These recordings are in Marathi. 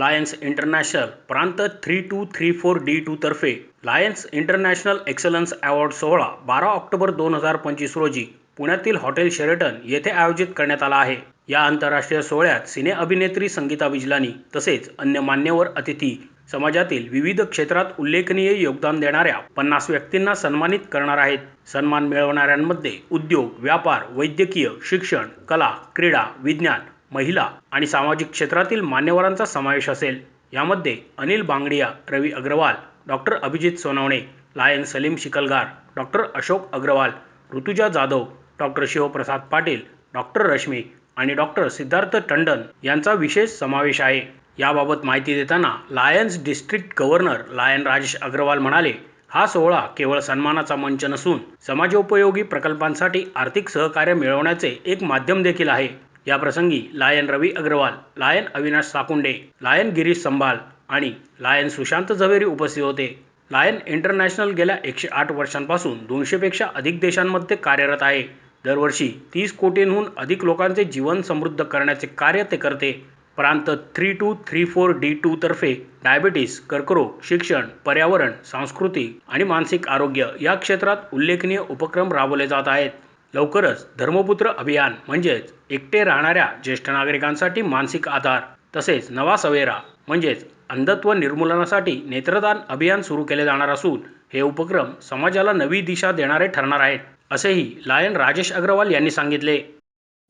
लायन्स इंटरनॅशनल प्रांत three two three four D two तर्फे लायन्स इंटरनॅशनल एक्सलन्स अवॉर्ड सोहळा बारा ऑक्टोबर दोन हजार पंचवीस रोजी पुण्यातील हॉटेल शेरटन येथे आयोजित करण्यात आला आहे. या आंतरराष्ट्रीय सोहळ्यात सिने अभिनेत्री संगीता बिजलानी तसेच अन्य मान्यवर अतिथी समाजातील विविध क्षेत्रात उल्लेखनीय योगदान देणाऱ्या पन्नास व्यक्तींना सन्मानित करणार आहेत. सन्मान मिळवणाऱ्यांमध्ये उद्योग व्यापार वैद्यकीय शिक्षण कला क्रीडा विज्ञान महिला आणि सामाजिक क्षेत्रातील मान्यवरांचा समावेश असेल. यामध्ये Anil Bangdia Ravi Agrawal doctor Abhijit Sonawane lion Salim Shikalgar doctor Ashok Agrawal Rutuja Jadhav doctor Shivprasad Patil doctor Rashmi आणि डॉक्टर सिद्धार्थ टंडन यांचा विशेष समावेश आहे. याबाबत माहिती देताना Lions district governor lion Rajesh Agrawal म्हणाले हा सोहळा केवळ सन्मानाचा मंच नसून समाजोपयोगी प्रकल्पांसाठी आर्थिक सहकार्य मिळवण्याचे एक माध्यम देखील आहे. याप्रसंगी lion Ravi Agrawal lion Avinash Sakunde lion Girish Sambhal आणि लायन सुशांत झवेरी उपस्थित होते. लायन इंटरनॅशनल गेल्या एकशे आठ वर्षांपासून दोनशेपेक्षा अधिक देशांमध्ये कार्यरत आहे. दरवर्षी तीस कोटींहून अधिक लोकांचे जीवन समृद्ध करण्याचे कार्य ते करते. प्रांत three two three four D two तर्फे डायबिटीस कर्करोग शिक्षण पर्यावरण सांस्कृतिक आणि मानसिक आरोग्य या क्षेत्रात उल्लेखनीय उपक्रम राबवले जात आहेत. लवकरच धर्मपुत्र अभियान म्हणजेच एकटे राहणाऱ्या ज्येष्ठ नागरिकांसाठी मानसिक आधार तसेच नवा सवेरा म्हणजेच अंधत्व निर्मूलनासाठी नेत्रदान अभियान सुरू केले जाणार असून हे उपक्रम समाजाला नवी दिशा देणारे ठरणार आहेत असेही लायन राजेश अग्रवाल यांनी सांगितले.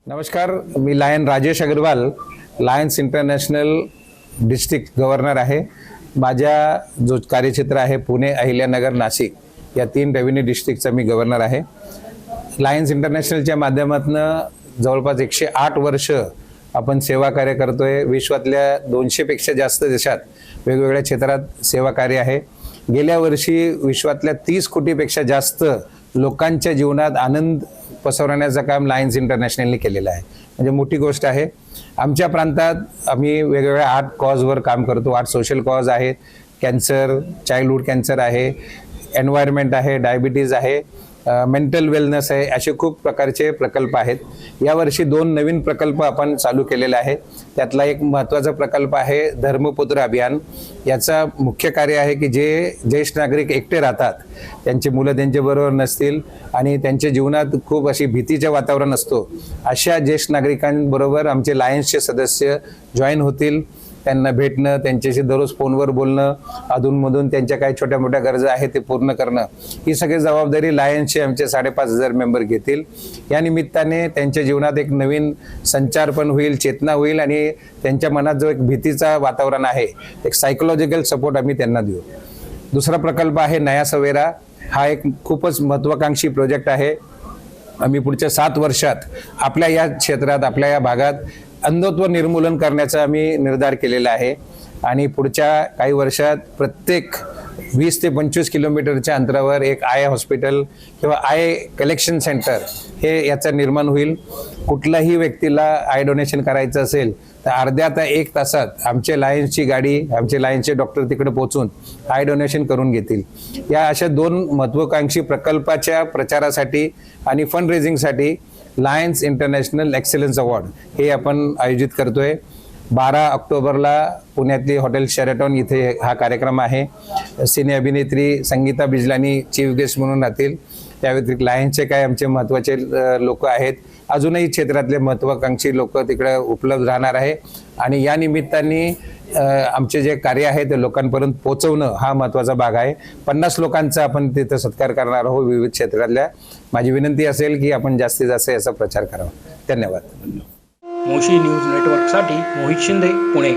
नमस्कार मी lion Rajesh Agrawal Lions International district governor आहे. माझ्या जो कार्यक्षेत्र आहे पुणे अहिल्यानगर नाशिक या तीन रेव्हेन्यू डिस्ट्रिक्टचा मी गव्हर्नर आहे. लायन्स इंटरनॅशनलच्या माध्यमातून जवळपास एकशे आठ वर्ष आपण सेवा कार्य करतोय. विश्वातल्या दोनशेपेक्षा जास्त देशात वेगवेगळ्या क्षेत्रात सेवा कार्य आहे. गेल्या वर्षी विश्वातल्या तीस कोटीपेक्षा जास्त लोकांच्या जीवनात आनंद पसरवण्याचं काम लायन्स इंटरनॅशनलने केलेलं आहे. म्हणजे मोठी गोष्ट आहे. आमच्या प्रांतात आम्ही वेगवेगळ्या आठ कॉजवर काम करतो. आठ सोशल कॉज आहेत कॅन्सर चाइल्डहूड कॅन्सर आहे. एन्व्हायरमेंट आहे. डायबिटीज आहे. मेंटल वेलनेस आहे असे खूप प्रकारचे प्रकल्प आहेत. यावर्षी दोन नवीन प्रकल्प आपण चालू केलेले आहे त्यातला एक महत्त्वाचा प्रकल्प आहे धर्मपुत्र अभियान. याचा मुख्य कार्य आहे की जे ज्येष्ठ नागरिक एकटे राहतात त्यांची मुलं त्यांच्याबरोबर नसतील आणि त्यांच्या जीवनात खूप अशी भीतीचे वातावरण असतो. अशा ज्येष्ठ नागरिकांबरोबर आमचे लायन्सचे सदस्य जॉईन होतील. त्यांना भेटणं त्यांच्याशी दररोज फोनवर बोलणं अधूनमधून त्यांच्या काही छोट्या मोठ्या गरजा आहेत ते पूर्ण करणं ही सगळी जबाबदारी लायन्सचे आमचे साडेपाच हजार मेंबर घेतील. या निमित्ताने त्यांच्या जीवनात एक नवीन संचार पण होईल चेतना होईल आणि त्यांच्या मनात जो एक भीतीचा वातावरण आहे एक सायकोलॉजिकल सपोर्ट आम्ही त्यांना देऊ. दुसरा प्रकल्प आहे नया सवेरा. हा एक खूपच महत्त्वाकांक्षी प्रोजेक्ट आहे. आम्ही पुढच्या सात वर्षात आपल्या या क्षेत्रात आपल्या या भागात अंधत्व निर्मूलन करण्याचा आम्ही निर्धार केलेला आहे. आणि पुढच्या काही वर्षात प्रत्येक वीस ते पंचवीस किलोमीटरच्या अंतरावर एक आय हॉस्पिटल किंवा आय कलेक्शन सेंटर हे याचं निर्माण होईल. कुठल्याही व्यक्तीला आय डोनेशन करायचं असेल तर अर्ध्या ते एक तासात आमचे लायन्सची गाडी आमचे लायन्सचे डॉक्टर तिकडे पोहोचून आय डोनेशन करून घेतील. या अशा दोन महत्त्वाकांक्षी प्रकल्पाच्या प्रचारासाठी आणि फंड रेझिंगसाठी लायन्स इंटरनॅशनल एक्सेलन्स अवॉर्ड हे आपण आयोजित करतोय. बारा ऑक्टोबरला पुण्यातली हॉटेल शेरेटॉन इथे हा कार्यक्रम आहे. सिने अभिनेत्री संगीता बिजलानी चीफ गेस्ट म्हणून राहतील. त्या व्यतिरिक्त लायन्सचे काय आमचे महत्त्वाचे लोक आहेत. अजूनही क्षेत्रातले महत्त्वाकांक्षी लोक तिकडे उपलब्ध राहणार आहे. आणि या निमित्ताने आमचे जे कार्य आहे ते लोकांपर्यंत पोहोचवणं हा महत्त्वाचा भाग आहे. पन्नास लोकांचा आपण तिथं सत्कार करणार आहोत विविध क्षेत्रातल्या. माझी विनंती असेल की आपण जास्तीत जास्त याचा प्रचार करावा. धन्यवाद. मोशी न्यूज नेटवर्कसाठी मोहित शिंदे पुणे.